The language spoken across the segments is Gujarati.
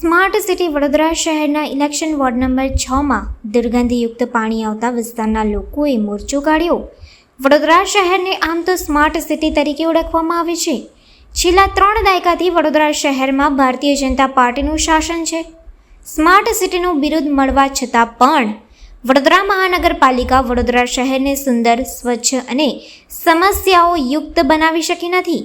સ્માર્ટ સિટી વડોદરા શહેરના ઇલેક્શન વોર્ડ નંબર છમાં દુર્ગંધયુક્ત પાણી આવતા વિસ્તારના લોકોએ મોરચો કાઢ્યો. વડોદરા શહેરને આમ તો સ્માર્ટ સિટી તરીકે ઓળખવામાં આવે છે. છેલ્લા ત્રણ દાયકાથી વડોદરા શહેરમાં ભારતીય જનતા પાર્ટીનું શાસન છે. સ્માર્ટ સિટીનું બિરુદ મળવા છતાં પણ વડોદરા મહાનગરપાલિકા વડોદરા શહેરને સુંદર, સ્વચ્છ અને સમસ્યાઓ યુક્ત બનાવી શકી નથી.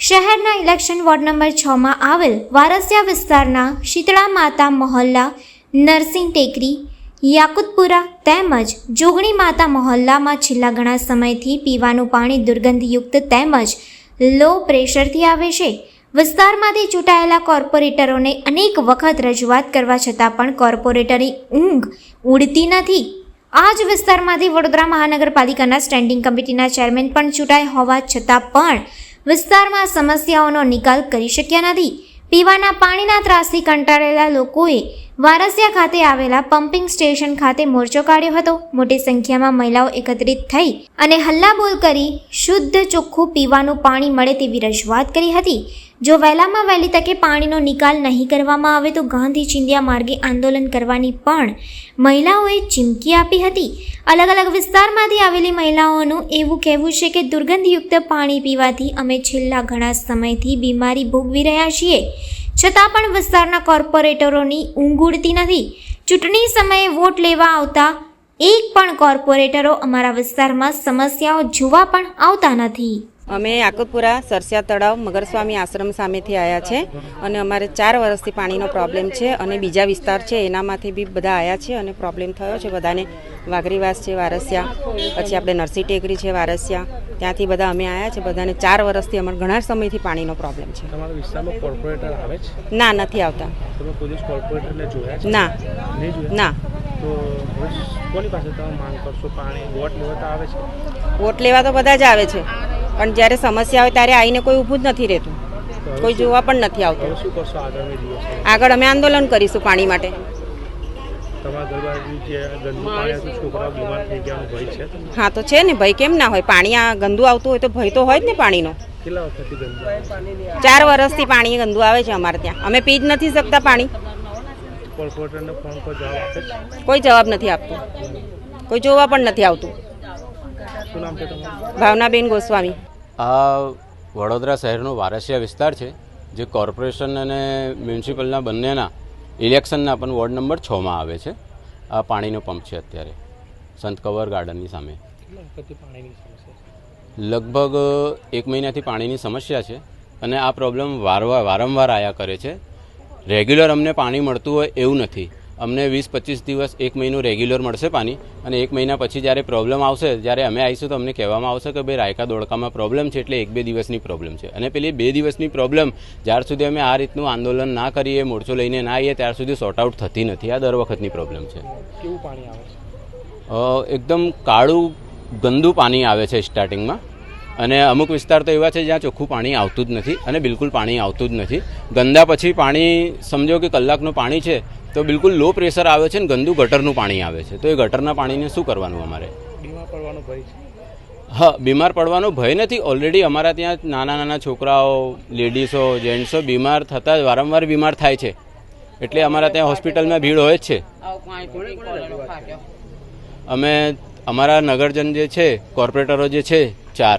શહેરના ઇલેક્શન વોર્ડ નંબર છમાં આવેલ વારસિયા વિસ્તારના શીતળા માતા મહોલ્લા, નરસિંહ ટેકરી, યાકુતપુરા તેમજ જોગણી માતા મહોલ્લામાં છેલ્લા ઘણા સમયથી પીવાનું પાણી દુર્ગંધયુક્ત તેમજ લો પ્રેશરથી આવે છે. વિસ્તારમાંથી ચૂંટાયેલા કોર્પોરેટરોને અનેક વખત રજૂઆત કરવા છતાં પણ કોર્પોરેટરની ઊંઘ ઉડતી નથી. આ જ વિસ્તારમાંથી વડોદરા મહાનગરપાલિકાના સ્ટેન્ડિંગ કમિટીના ચેરમેન પણ ચૂંટાયા હોવા છતાં પણ વિસ્તારમાં સમસ્યાઓનો નિકાલ કરી શક્યા નથી. પીવાના પાણીના ત્રાસથી કંટાળેલા લોકોએ વારસિયા ખાતે આવેલા પમ્પિંગ સ્ટેશન ખાતે મોરચો કાઢ્યો હતો. મોટી સંખ્યામાં મહિલાઓ એકત્રિત થઈ અને હલ્લાબોલ કરી શુદ્ધ ચોખ્ખું પીવાનું પાણી મળે તેવી રજૂઆત કરી હતી. જો વહેલામાં વહેલી તકે પાણીનો નિકાલ નહીં કરવામાં આવે તો ગાંધી ચિંધ્યા માર્ગે આંદોલન કરવાની પણ મહિલાઓએ ચીમકી આપી હતી. અલગ અલગ વિસ્તારમાંથી આવેલી મહિલાઓનું એવું કહેવું છે કે દુર્ગંધયુક્ત પાણી પીવાથી અમે છેલ્લા ઘણા સમયથી બીમારી ભોગવી રહ્યા છીએ. છતાં પણ વિસ્તારના કોર્પોરેટરોની ઊંઘ ઉડતી નથી. ચૂંટણી સમયે વોટ લેવા આવતા એક પણ કોર્પોરેટરો અમારા વિસ્તારમાં સમસ્યાઓ જોવા પણ આવતા નથી. અમે આકુતપુરા સરસિયા તળાવ મગરસ્વામી આશ્રમ સામેથી આવ્યા છે અને અમારે ચાર વર્ષથી પાણીનો પ્રોબ્લેમ છે અને બીજા વિસ્તાર છે એનામાંથી બી બધા આવ્યા છે અને પ્રોબ્લેમ થયો છે. બધાને વાઘરીવાસ છે વારસિયા પછી આપણે નરસિંહ ટેકરી છે વારસિયા ત્યાંથી બધા અમે આવ્યા છે. બધાને ચાર વર્ષથી અમારે ઘણા સમયથી પાણીનો પ્રોબ્લેમ છે. ના નથી આવતા. ના. ના. વોટ લેવા તો બધા જ આવે છે. પણ જ્યારે સમસ્યા હોય ત્યારે આવીને કોઈ ઊભું જ નથી રહેતું. કોઈ જોવા પણ નથી આવતું. આગળ અમે આંદોલન કરીશું પાણી માટે? હા તો છે ને ભય કેમ ના હોય? પાણી આ ગંદુ આવતું હોય તો ભય તો હોય જ ને પાણીનો. ચાર વર્ષથી પાણી ગંદુ આવે છે અમારે ત્યાં. અમે પી જ નથી શકતા પાણી. કોઈ જવાબ નથી આપતું. કોઈ જોવા પણ નથી આવતું. શું નામ છે તમારું? ભાવનાબેન ગોસ્વામી. આ વડોદરા શહેરનો વારસિયા વિસ્તાર છે જે કોર્પોરેશન અને મ્યુનિસિપલના બંનેના ઇલેક્શનના પણ વોર્ડ નંબર છમાં આવે છે. આ પાણીનો પંપ છે અત્યારે સંત કવર ગાર્ડનની સામે. કેટલા વખતથી પાણીની સમસ્યા છે? લગભગ એક મહિનાથી પાણીની સમસ્યા છે અને આ પ્રોબ્લેમ વારવાર વારંવાર આયા કરે છે. રેગ્યુલર અમને પાણી મળતું હોય એવું નથી. અમને વીસ પચીસ દિવસ એક મહિનું રેગ્યુલર મળશે પાણી અને એક મહિના પછી જ્યારે પ્રોબ્લેમ આવશે જ્યારે અમે આવીશું તો અમને કહેવામાં આવશે કે ભાઈ રાયકા દોડકામાં પ્રોબ્લેમ છે એટલે એક બે દિવસની પ્રોબ્લેમ છે. અને પેલી બે દિવસની પ્રોબ્લેમ જ્યાર સુધી અમે આ રીતનું આંદોલન ના કરીએ મોરચો લઈને ના આવીએ ત્યાર સુધી સોર્ટ આઉટ થતી નથી. આ દર વખતની પ્રોબ્લેમ છે. કેવું પાણી આવે છે? એકદમ કાળું ગંદુ પાણી આવે છે સ્ટાર્ટિંગમાં અને અમુક વિસ્તાર તો એવા છે જ્યાં ચોખ્ખું પાણી આવતું જ નથી અને બિલકુલ પાણી આવતું જ નથી. ગંદા પછી પાણી સમજો કે કલાકનું પાણી છે તો બિલકુલ લો પ્રેશર આવે છે ને ગંદુ ગટરનું પાણી આવે છે. તો એ ગટરના પાણીને શું કરવાનું અમારે? બીમાર પડવાનો ભય છે. હા બીમાર પડવાનો ભય નથી. ઓલરેડી અમારા ત્યાં નાના નાના છોકરાઓ લેડીઝો જેન્ટ્સો બીમાર થતાં વારંવાર બીમાર થાય છે. એટલે અમારા ત્યાં હોસ્પિટલમાં ભીડ હોય જ છે. અમે અમારા નગરજન જે છે કોર્પોરેટરો જે છે ચાર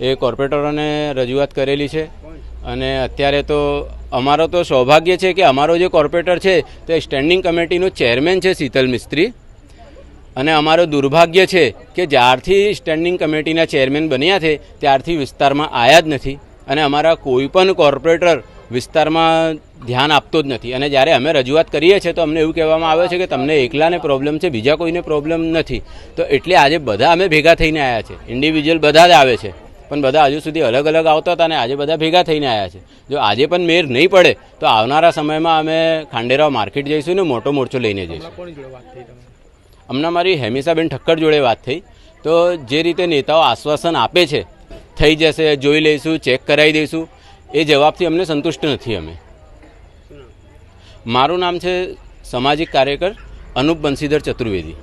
એ કોર્પોરેટરોને રજૂઆત કરેલી છે. અને અત્યારે તો અમારો તો સૌભાગ્ય છે કે અમારો જે કોર્પોરેટર છે તે સ્ટેન્ડિંગ કમિટીનો ચેરમેન છે શીતલ મિસ્ત્રી. અને અમારો દુર્ભાગ્ય છે કે જ્યારથી સ્ટેન્ડિંગ કમિટીના ચેરમેન બન્યા છે, ત્યારથી વિસ્તારમાં આવ્યા જ નથી. અને અમારા કોઈ પણ કોર્પોરેટર વિસ્તારમાં ધ્યાન આપતો જ નથી. અને જ્યારે અમે રજૂઆત કરીએ છીએ તો અમને એવું કહેવામાં આવે છે કે તમને એકલાને પ્રોબ્લેમ છે, બીજા કોઈને પ્રોબ્લેમ નથી. તો એટલે આજે બધા અમે ભેગા થઈને આવ્યા છે. ઇન્ડિવિજ્યુઅલ બધા જ આવે છે. પણ બધા હજુ સુધી અલગ અલગ આવતા હતા અને આજે બધા ભેગા થઈને આવ્યા છે. જો આજે પણ મેર નહીં પડે તો આવનારા સમયમાં અમે ખાંડેરાવ માર્કેટ જઈશું ને મોટો મોરચો લઈને જઈશું. હમણાં મારી હેમિસાબેન ઠક્કર જોડે વાત થઈ. તો જે રીતે નેતાઓ આશ્વાસન આપે છે થઈ જશે જોઈ લઈશું ચેક કરાવી દઈશું એ જવાબથી અમને સંતુષ્ટ નથી અમે. મારું નામ છે સામાજિક કાર્યકર અનુપ બંસીધર ચતુર્વેદી.